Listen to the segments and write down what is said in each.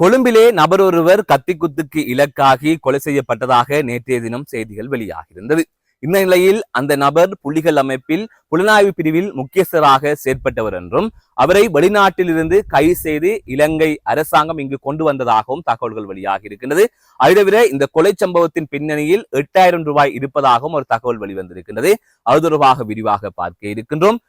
கொழும்பிலே நபர் ஒருவர் கத்திக்குத்துக்கு இலக்காகி கொலை செய்யப்பட்டதாக நேற்றைய தினம் செய்திகள் வெளியாகியிருந்தது. இந்த நிலையில் அந்த நபர் புலிகள் அமைப்பில் புலனாய்வு பிரிவில் முக்கியஸ்தராக செயற்பட்டவர் என்றும் அவரை வெளிநாட்டிலிருந்து கைது செய்து இலங்கை அரசாங்கம் இங்கு கொண்டு வந்ததாகவும் தகவல்கள் வெளியாகி இருக்கின்றது அதை இந்த கொலை சம்பவத்தின் பின்னணியில் எட்டாயிரம் ரூபாய் இருப்பதாகவும் ஒரு தகவல் வெளிவந்திருக்கின்றது. அது தொடர்பாக விரிவாக பார்க்க இருக்கின்றோம்.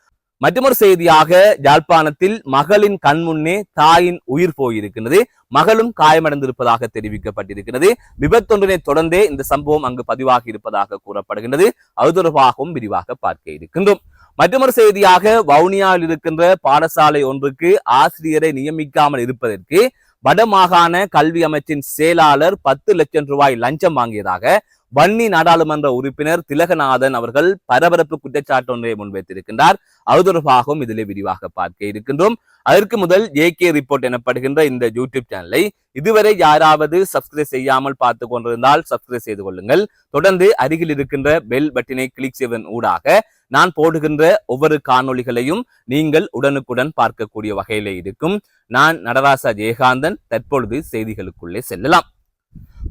மற்றொரு செய்தியாக யாழ்ப்பாணத்தில் மகளின் கண் முன்னே தாயின் உயிர் போயிருக்கிறது மகளும் காயமடைந்திருப்பதாக தெரிவிக்கப்பட்டிருக்கிறது. விபத்தொன்றினை தொடர்ந்தே இந்த சம்பவம் அங்கு பதிவாகி இருப்பதாக கூறப்படுகின்றது. அது தொடர்பாகவும் விரிவாக பார்க்க இருக்கின்றோம். மற்றொரு செய்தியாக வவுனியாவில் இருக்கின்ற பாடசாலை ஒன்றுக்கு ஆசிரியரை நியமிக்காமல் இருப்பதற்கு வடமாகாண கல்வி அமைச்சின் செயலாளர் பத்து லட்சம் ரூபாய் லஞ்சம் வாங்கியதாக வன்னி நாடாளுமன்ற உறுப்பினர் திலகநாதன் அவர்கள் பரபரப்பு குற்றச்சாட்டு ஒன்றை முன்வைத்திருக்கின்றார். அது தொடர்பாகவும் இதிலே விரிவாக பார்க்க இருக்கின்றோம். அதற்கு முதல் ஏகே ரிப்போர்ட் எனப்படுகின்ற இந்த யூடியூப் சேனலை இதுவரை யாராவது சப்ஸ்கிரைப் செய்யாமல் பார்த்து கொண்டிருந்தால் சப்ஸ்கிரைப் செய்து கொள்ளுங்கள். தொடர்ந்து அருகில் இருக்கின்ற பெல் பட்டினை கிளிக் செய்வதன் ஊடாக நான் போடுகின்ற ஒவ்வொரு காணொளிகளையும் நீங்கள் உடனுக்குடன் பார்க்கக்கூடிய வகையிலே இருக்கும். நான் நடராசா ஜெயகாந்தன் தற்பொழுது செய்திகளுக்குள்ளே செல்லலாம்.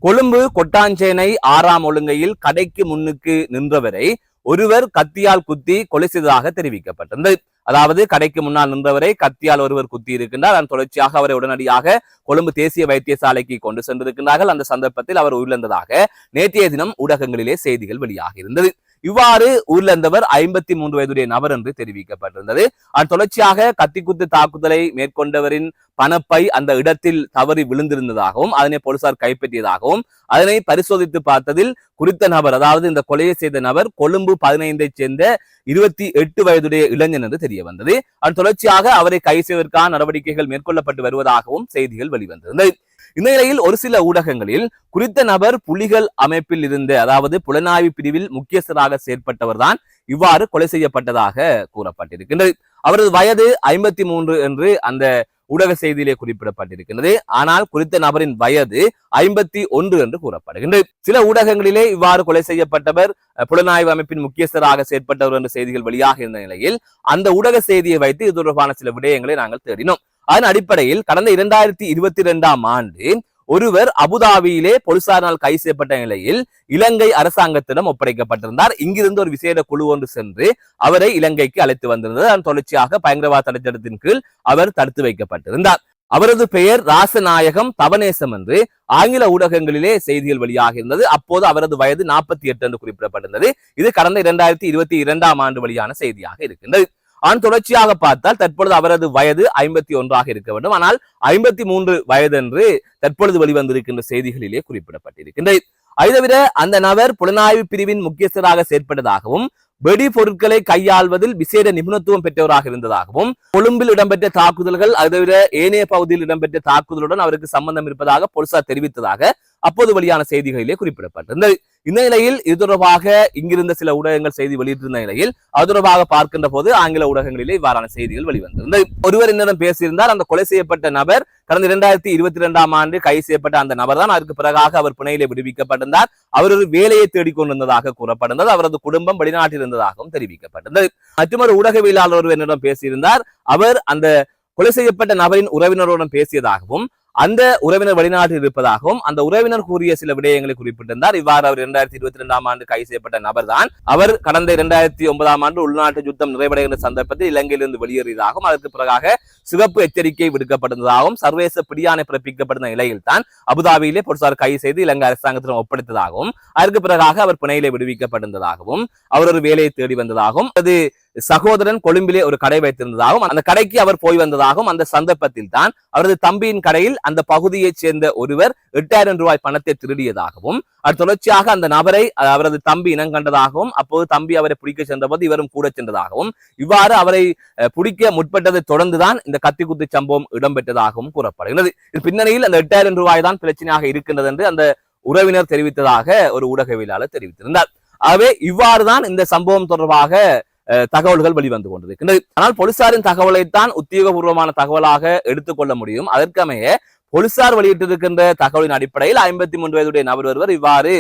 கொழும்பு கொட்டாஞ்சேனை ஆறாம் ஒழுங்கையில் கடைக்கு முன்னுக்கு நின்றவரை ஒருவர் கத்தியால் குத்தி கொலை செய்ததாக தெரிவிக்கப்பட்டிருந்தது அதாவது கடைக்கு முன்னால் நின்றவரை கத்தியால் ஒருவர் குத்தி இருக்கின்றார். அதன் தொடர்ச்சியாக அவரை உடனடியாக கொழும்பு தேசிய வைத்தியசாலைக்கு கொண்டு சென்றிருக்கின்றார்கள். அந்த சந்தர்ப்பத்தில் அவர் உயிரிழந்ததாக நேற்றைய தினம் ஊடகங்களிலே செய்திகள் வெளியாக இருந்தது இவ்வாறு ஊர்ல இருந்தவர் ஐம்பத்தி மூன்று வயதுடைய நபர் என்று தெரிவிக்கப்பட்டிருந்தது. அதன் தொடர்ச்சியாக கத்திக்குத்து தாக்குதலை மேற்கொண்டவரின் பணப்பை அந்த இடத்தில் தவறி விழுந்திருந்ததாகவும் அதனை போலீசார் கைப்பற்றியதாகவும் அதனை பரிசோதித்து பார்த்ததில் குறித்த நபர் அதாவது இந்த கொலையை செய்த நபர் கொழும்பு பதினைந்தை சேர்ந்த இருபத்தி எட்டு வயதுடைய இளைஞன் என்று தெரிய வந்தது அதன் தொடர்ச்சியாக அவரை கைது செய்வதற்கான நடவடிக்கைகள் மேற்கொள்ளப்பட்டு வருவதாகவும் செய்திகள் வெளிவந்திருந்தது. இந்த நிலையில் ஒரு சில ஊடகங்களில் குறித்த நபர் புலிகள் அமைப்பில் இருந்த அதாவது புலனாய்வு பிரிவில் முக்கியஸ்தராக செயற்பட்டவர்தான் இவ்வாறு கொலை செய்யப்பட்டதாக கூறப்பட்டிருக்கின்றது. அவரது வயது ஐம்பத்தி மூன்று என்று அந்த ஊடக செய்தியிலே குறிப்பிடப்பட்டிருக்கின்றது. ஆனால் குறித்த நபரின் வயது ஐம்பத்தி ஒன்று என்று கூறப்படுகின்றது. சில ஊடகங்களிலே இவ்வாறு கொலை செய்யப்பட்டவர் புலனாய்வு அமைப்பின் முக்கியஸ்தராக செயற்பட்டவர் என்ற செய்திகள் வெளியாக இருந்த நிலையில் அந்த ஊடக செய்தியை வைத்து இது தொடர்பான சில விடயங்களை நாங்கள் தேடினோம். அதன் அடிப்படையில் கடந்த இரண்டாயிரத்தி இருபத்தி இரண்டாம் ஆண்டு ஒருவர் அபுதாபியிலே போலீசாரினால் கைது செய்யப்பட்ட நிலையில் இலங்கை அரசாங்கத்திடம் ஒப்படைக்கப்பட்டிருந்தார். இங்கிருந்து ஒரு விசேட குழு ஒன்று சென்று அவரை இலங்கைக்கு அழைத்து வந்திருந்தது. அதன் தொடர்ச்சியாக பயங்கரவாத தடைச்சட்டத்தின் கீழ் அவர் தடுத்து வைக்கப்பட்டிருந்தார். அவரது பெயர் ராசநாயகம் தவனேசம் என்று ஆங்கில ஊடகங்களிலே செய்திகள் வெளியாக இருந்தது. அப்போது அவரது வயது நாற்பத்தி எட்டு என்று குறிப்பிடப்பட்டிருந்தது. இது கடந்த இரண்டாயிரத்தி இருபத்தி இரண்டாம் ஆண்டு வெளியான செய்தியாக இருக்கின்றது. அதன் தொடர்ச்சியாக பார்த்தால் தற்பொழுது அவரது வயது ஐம்பத்தி ஒன்றாக இருக்க வேண்டும். ஆனால் ஐம்பத்தி மூன்று வயது என்று தற்பொழுது வெளிவந்திருக்கின்ற செய்திகளிலே குறிப்பிடப்பட்டிருக்கின்றது. அதை தவிர அந்த நபர் புலனாய்வு பிரிவின் முக்கியஸ்தராக செயற்பட்டதாகவும் வெடி பொருட்களை கையாள்வதில் விசேட நிபுணத்துவம் பெற்றவராக இருந்ததாகவும் கொழும்பில் இடம்பெற்ற தாக்குதல்கள் அதை தவிர ஏனைய பகுதியில் இடம்பெற்ற தாக்குதலுடன் அவருக்கு சம்பந்தம் இருப்பதாக போலீசார் தெரிவித்ததாக அப்போது வெளியான செய்திகளிலே குறிப்பிடப்பட்டிருந்தது. இந்த நிலையில் இது தொடர்பாக இங்கிருந்த சில ஊடகங்கள் செய்தி வெளியிட்டிருந்த நிலையில் அது தொடர்பாக பார்க்கின்ற போது ஆங்கில ஊடகங்களிலே இவ்வாறான செய்திகள் வெளிவந்திருந்தது. ஒருவர் என்னிடம் பேசியிருந்தார் அந்த கொலை செய்யப்பட்ட நபர் கடந்த இரண்டாயிரத்தி இருபத்தி இரண்டாம் ஆண்டு கைது செய்யப்பட்ட அந்த நபர் தான். அதற்கு பிறகாக அவர் பிணையிலே விடுவிக்கப்பட்டிருந்தார். அவர் ஒரு வேலையை தேடிக்கொண்டிருந்ததாக கூறப்பட்டிருந்தது. அவரது குடும்பம் வெளிநாட்டில் இருந்ததாகவும் தெரிவிக்கப்பட்டிருந்தது. மற்றொரு ஊடகவியலாளர் ஒருவர் என்னிடம் பேசியிருந்தார். அவர் அந்த கொலை செய்யப்பட்ட நபரின் உறவினருடன் பேசியதாகவும் அந்த உறவினர் வெளிநாட்டில் இருப்பதாகவும் அந்த உறவினர் கூறிய சில விடயங்களை குறிப்பிட்டிருந்தார். இவ்வாறு அவர் இரண்டாயிரத்தி இருபத்தி இரண்டாம் ஆண்டு கைது செய்யப்பட்ட நபர் தான் அவர் கடந்த இரண்டாயிரத்தி ஒன்பதாம் ஆண்டு உள்நாட்டு யுத்தம் நிறைவடைகின்ற சந்தர்ப்பத்தில் இலங்கையிலிருந்து வெளியேறியதாகவும் அதற்கு பிறகாக சிவப்பு எச்சரிக்கை விடுக்கப்பட்டதாகவும் சர்வதேச பிடியானை பிறப்பிக்கப்பட்ட நிலையில் தான் அபுதாபியிலே போலீசார் கைது செய்து இலங்கை அரசாங்கத்திடம் ஒப்படைத்ததாகவும் அதற்கு பிறகாக அவர் பிணையிலே விடுவிக்கப்பட்டிருந்ததாகவும் அவர் ஒரு வேலையை தேடி வந்ததாகவும் அது சகோதரன் கொழும்பிலே ஒரு கடை வைத்திருந்ததாகவும் அந்த கடைக்கு அவர் போய் வந்ததாகவும் அந்த சந்தர்ப்பத்தில் தான் அவரது தம்பியின் கடையில் அந்த பகுதியைச் சேர்ந்த ஒருவர் எட்டாயிரம் ரூபாய் பணத்தை திருடியதாகவும் அது தொடர்ச்சியாக அந்த நபரை அவரது தம்பி இனம் கண்டதாகவும் அப்போது தம்பி அவரை பிடிக்க சென்றபோது இவரும் கூட சென்றதாகவும் இவ்வாறு அவரை பிடிக்க முற்பட்டதை தொடர்ந்துதான் இந்த கத்திக்குத்து சம்பவம் இடம்பெற்றதாகவும் கூறப்படுகிறது. பின்னணியில் அந்த எட்டாயிரம் ரூபாய் தான் பிரச்சனையாக இருக்கின்றது என்று அந்த உறவினர் தெரிவித்ததாக ஒரு ஊடகவியலாளர் தெரிவித்திருந்தார். ஆகவே இவ்வாறுதான் இந்த சம்பவம் தொடர்பாக தகவல்கள் வெளிவந்து கொண்டிருக்கின்றது. ஆனால் போலீசாரின் தகவலைத்தான் உத்தியோகபூர்வமான தகவலாக எடுத்துக்கொள்ள முடியும். அதற்கமைய போலீசார் வெளியிட்டிருக்கின்ற தகவலின் அடிப்படையில் ஐம்பத்தி மூன்று வயதுடைய நபர் ஒருவர் இவ்வாறு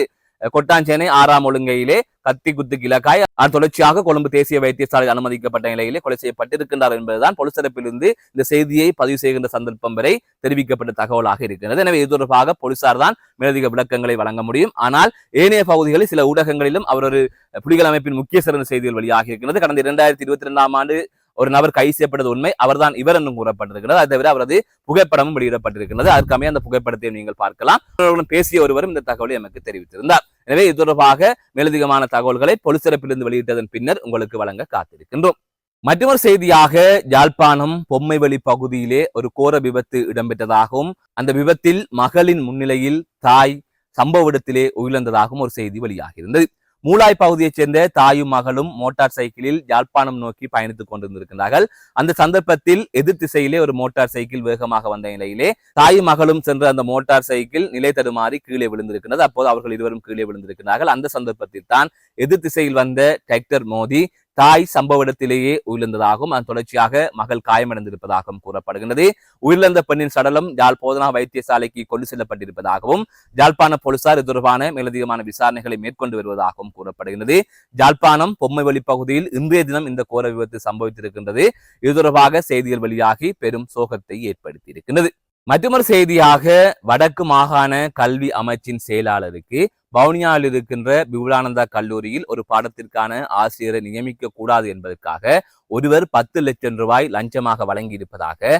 கொட்டாஞ்சேனை ஆறாம் ஒழுங்கையிலே கத்தி குத்துக்கு இலக்காய் அது தொடர்ச்சியாக கொழும்பு தேசிய வைத்தியசாலையில் அனுமதிக்கப்பட்ட நிலையிலே கொலை செய்யப்பட்டிருக்கின்றார் என்பதுதான் பொலிசரப்பிலிருந்து இந்த செய்தியை பதிவு செய்கின்ற சந்தர்ப்பம் வரை தெரிவிக்கப்பட்ட தகவலாக இருக்கிறது. எனவே இது தொடர்பாக போலீசார் தான் மேலதிக விளக்கங்களை வழங்க முடியும். ஆனால் ஏனைய பகுதிகளில் சில ஊடகங்களிலும் அவர் ஒரு புலிகள் அமைப்பின் முக்கிய சிறந்த செய்திகள் வெளியாகி இருக்கிறது. கடந்த இரண்டாயிரத்தி இருபத்தி ரெண்டாம் ஆண்டு ஒரு நபர் கைது செய்யப்பட்டது உண்மை. அவர்தான் இவர் என்றும் கூறப்பட்டிருக்கிறது. அதை தவிர அவரது புகைப்படமும் வெளியிடப்பட்டிருக்கிறது. அதற்கமே அந்த புகைப்படத்தை நீங்கள் பார்க்கலாம். பேசிய ஒருவரும் இந்த தகவலை நமக்கு தெரிவித்திருந்தார். எனவே இது தொடர்பாக மேலதிகமான தகவல்களை பொலிசிறப்பிலிருந்து வெளியிட்டதன் பின்னர் உங்களுக்கு வழங்க காத்திருக்கின்றோம். மற்றொரு செய்தியாக யாழ்ப்பாணம் பொம்மைவெளி பகுதியிலே ஒரு கோர விபத்து இடம்பெற்றதாகவும் அந்த விபத்தில் மகளின் முன்னிலையில் தாய் சம்பவ இடத்திலே உயிரிழந்ததாகவும் ஒரு செய்தி வெளியாகியிருந்தது. மூலாய் பகுதியைச் சேர்ந்த தாயும் மகளும் மோட்டார் சைக்கிளில் யாழ்ப்பாணம் நோக்கி பயணித்துக் கொண்டிருந்திருக்கிறார்கள் அந்த சந்தர்ப்பத்தில் எதிர் திசையிலே ஒரு மோட்டார் சைக்கிள் வேகமாக வந்த நிலையிலே தாயும் மகளும் சென்ற அந்த மோட்டார் சைக்கிள் நிலை தடுமாறி கீழே விழுந்திருக்கிறது அப்போது அவர்கள் இருவரும் கீழே விழுந்திருக்கிறார்கள் அந்த சந்தர்ப்பத்தில் தான் எதிர் திசையில் வந்த டிராக்டர் மோதி தாய் சம்பவ இடத்திலேயே உயிரிழந்ததாகவும் அதன் தொடர்ச்சியாக மகள் காயமடைந்திருப்பதாகவும் கூறப்படுகிறது உயிரிழந்த பெண்ணின் சடலம் யாழ் போதனா வைத்தியசாலைக்கு கொண்டு செல்லப்பட்டிருப்பதாகவும் யாழ்ப்பாண போலீசார் இது தொடர்பான மேலதிகமான விசாரணைகளை மேற்கொண்டு வருவதாகவும் கூறப்படுகிறது யாழ்ப்பாணம் பொம்மைவெளி பகுதியில் இன்றைய தினம் இந்த கோர விபத்து சம்பவித்திருக்கின்றது. இது தொடர்பாக செய்திகள் வெளியாகி பெரும் சோகத்தை ஏற்படுத்தியிருக்கின்றது. மற்றொரு செய்தியாக வடக்கு மாகாண கல்வி அமைச்சின் செயலாளருக்கு வவுனியாவில் இருக்கின்ற விபுலானந்தா கல்லூரியில் ஒரு பாடத்திற்கான ஆசிரியரை நியமிக்க கூடாது என்பதற்காக ஒருவர் பத்து லட்சம் ரூபாய் லஞ்சமாக வழங்கியிருப்பதாக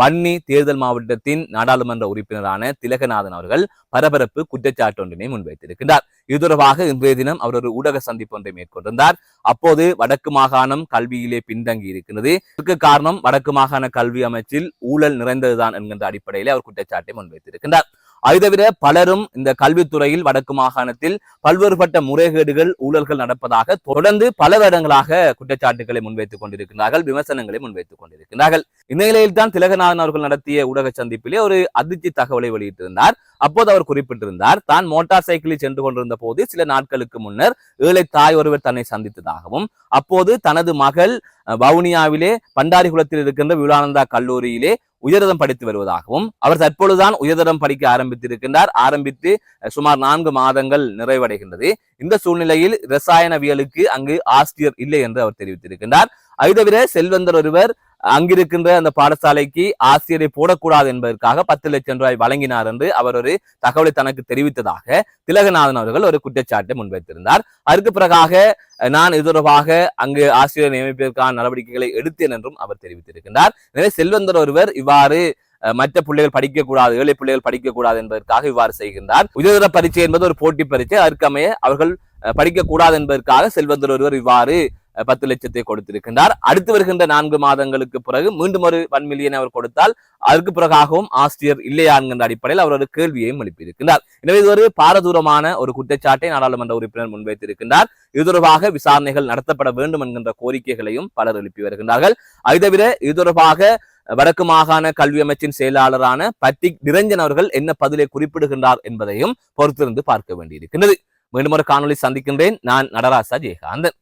வன்னி தேர்தல் மாவட்டத்தின் நாடாளுமன்ற உறுப்பினரான திலகநாதன் அவர்கள் பரபரப்பு குற்றச்சாட்டு ஒன்றினை முன்வைத்திருக்கின்றார். இது தொடர்பாக இன்றைய தினம் அவர் ஒரு ஊடக சந்திப்பு ஒன்றை மேற்கொண்டிருந்தார். அப்போது வடக்கு மாகாணம் கல்வியிலே பின்தங்கி இருக்கிறது. இதற்கு காரணம் வடக்கு மாகாண கல்வி அமைச்சில் ஊழல் நிறைந்ததுதான் என்கின்ற அடிப்படையிலே அவர் குற்றச்சாட்டை முன்வைத்திருக்கின்றார். அது தவிர பலரும் இந்த கல்வித்துறையில் வடக்கு மாகாணத்தில் பல்வேறுபட்ட முறைகேடுகள் ஊழல்கள் நடப்பதாக தொடர்ந்து பல வருடங்களாக குற்றச்சாட்டுகளை முன்வைத்துக் கொண்டிருக்கிறார்கள் விமர்சனங்களை முன்வைத்துக் கொண்டிருக்கிறார்கள் இந்த நிலையில் தான் திலகநாதன் அவர்கள் நடத்திய ஊடக சந்திப்பிலே ஒரு அதிர்ச்சி தகவலை வெளியிட்டிருந்தார். அப்போது அவர் குறிப்பிட்டிருந்தார் தான் மோட்டார் சைக்கிளில் சென்று கொண்டிருந்த போது சில நாட்களுக்கு முன்னர் ஏழை தாய் ஒருவர் தன்னை சந்தித்ததாகவும் அப்போது தனது மகள் வவுனியாவிலே பண்டாரிகுளத்தில் இருக்கின்ற விவேகானந்தா கல்லூரியிலே உயர்தரம் படித்து வருவதாகவும் அவர் தற்பொழுதுதான் உயர்தரம் படிக்க ஆரம்பித்திருக்கின்றார். ஆரம்பித்து சுமார் நான்கு மாதங்கள் நிறைவடைகின்றது. இந்த சூழ்நிலையில் ரசாயனவியலுக்கு அங்கு ஆசிரியர் இல்லை என்று அவர் தெரிவித்திருக்கின்றார். அது தவிர செல்வந்தர் ஒருவர் அங்கிருக்கின்ற அந்த பாடசாலைக்கு ஆசிரியரை போடக்கூடாது என்பதற்காக பத்து லட்சம் ரூபாய் வழங்கினார் என்று அவர் ஒரு தகவலை தனக்கு தெரிவித்ததாக திலகநாதன் அவர்கள் ஒரு குற்றச்சாட்டை முன்வைத்திருந்தார். அதற்கு பிறகாக நான் இது தொடர்பாக அங்கு ஆசிரியர் நியமிப்பதற்கான நடவடிக்கைகளை எடுத்தேன் என்றும் அவர் தெரிவித்திருக்கின்றார். எனவே செல்வந்தர் ஒருவர் இவ்வாறு மற்ற பிள்ளைகள் படிக்கக்கூடாது ஏழை பிள்ளைகள் படிக்கக்கூடாது என்பதற்காக இவ்வாறு செய்கின்றார். உயர்தர பரீட்சை என்பது ஒரு போட்டி பரீட்சை. அதற்கமைய அவர்கள் படிக்க படிக்கக்கூடாது என்பதற்காக செல்வந்தர் ஒருவர் இவ்வாறு பத்து லட்சத்தை கொடுத்திருக்கின்றார். அடுத்து வருகின்ற நான்கு மாதங்களுக்கு பிறகு மீண்டும் ஒரு ஒன் மில்லியன் அவர் கொடுத்தால் அதற்கு பிறகாகவும் ஆசிரியர் இல்லையா என்கின்ற அடிப்படையில் அவர் ஒரு கேள்வியையும் எழுப்பியிருக்கின்றார். எனவே இது ஒரு பாரதூரமான ஒரு குற்றச்சாட்டை நாடாளுமன்ற உறுப்பினர் முன்வைத்திருக்கின்றார். இது தொடர்பாக விசாரணைகள் நடத்தப்பட வேண்டும் என்கின்ற கோரிக்கைகளையும் பலர் எழுப்பி வருகின்றார்கள். அது தவிர இது தொடர்பாக வடக்கு மாகாண கல்வி அமைச்சின் செயலாளரான பட்டிக் நிரஞ்சன் அவர்கள் என்ன பதிலை குறிப்பிடுகின்றார் என்பதையும் பொறுத்திருந்து பார்க்க வேண்டியிருக்கின்றது. மீண்டும் ஒரு காணொலி சந்திக்கின்றேன். நான் நடராசா ஜெயகாந்தன்.